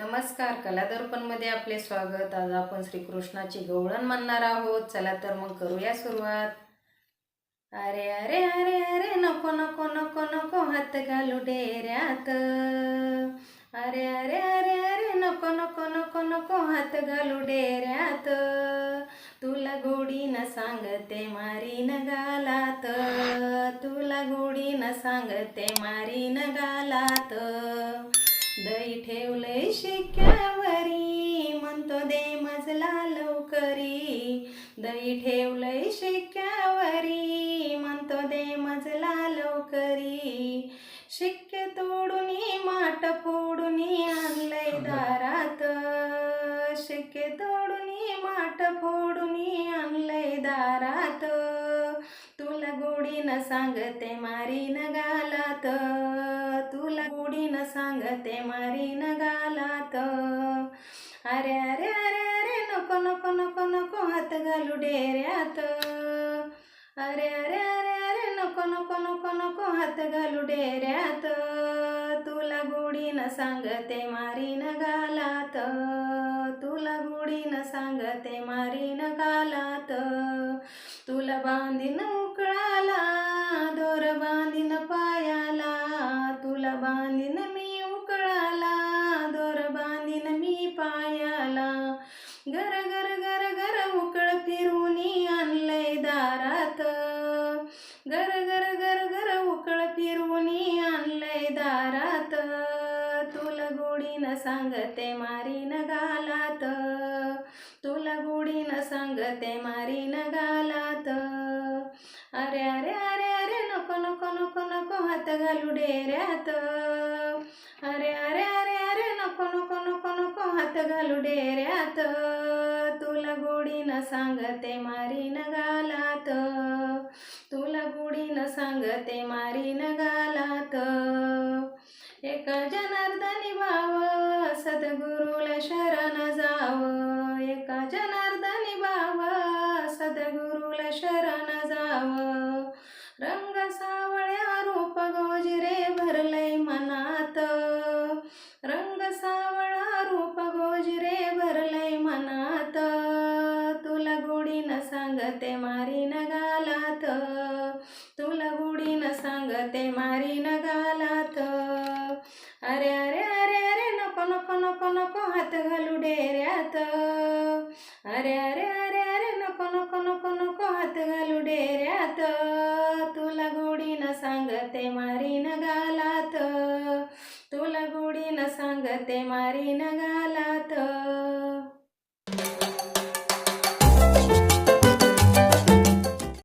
नमस्कार कलादर्पणमध्ये आपले स्वागत. आज आपण श्रीकृष्णाची गवळण म्हणणार आहोत. चला तर मग करूया सुरुवात. अरे अरे अरे अरे नको नको नको नको हात घालू डेऱ्यात. अरे अरे अरे अरे नको नको नको नको हात घालू डेऱ्यात. तुला गोडीनं सांगते मारीन गालात. तुला गोडीनं सांगते मारीन गालात. दही ठेवलंय शिक्यावरी. म्हणतो दे मजला लवकरी. दही ठेवलंय शिक्यावरी. म्हणतो दे मजला लवकरी. शिक्के तोडून माट फोडून आणलंय दारात. शिक्के तोडून माट फोडून आणलंय दारात. तुला गोडीनं सांगते मारीन गालात. तुला गोडीनं सांगते मारीन गालात? अरे अरे अरे अरे नको नको नको नको हात घालू डेऱ्यात. अरे अरे अरे अरे नको नको नको नको हात घालू डेऱ्यात. तुला गोडीनं सांगते मारीन गालात? तुला गोडीनं सांगते मारीन गालात? तुला बांधीन बांधीन मी उकळाला दोर बांधीन मी पायाला. घर घर घर गर उकळ फिरून आणलंय दारात. घर घर घर गर उकळ फिरून आणलंय दारात. तुला गोडीनं सांगते मारीन गालात. तुला गोडीनं सांगते मारीन गालात. अरे अरे अरे अरे नको नको नको नको हात घालू डेऱ्यात अरे अरे अरे अरे नको नको नको नको हात घालू डेऱ्यात तुला गोडीनं सांगते मारीन गालात. तुला गोडीनं सांगते मारीन गालात. एका जनार्दनी भाव सद्गुरुला शरण जाव. एका जनार्दनी भाव सद्गुरुला शरण सांगते मारी न गालात तुला गोडीनं सांगते मारीन गालात अरे अरे अरे अरे नको नको नको नको हात घालू डेऱ्यात. अरे अरे अरे अरे नको नको नको नको हात घालू डेऱ्यात. तुला गोडीनं सांगते मारीन गालात तुला गोडीनं सांगते मारीन गालात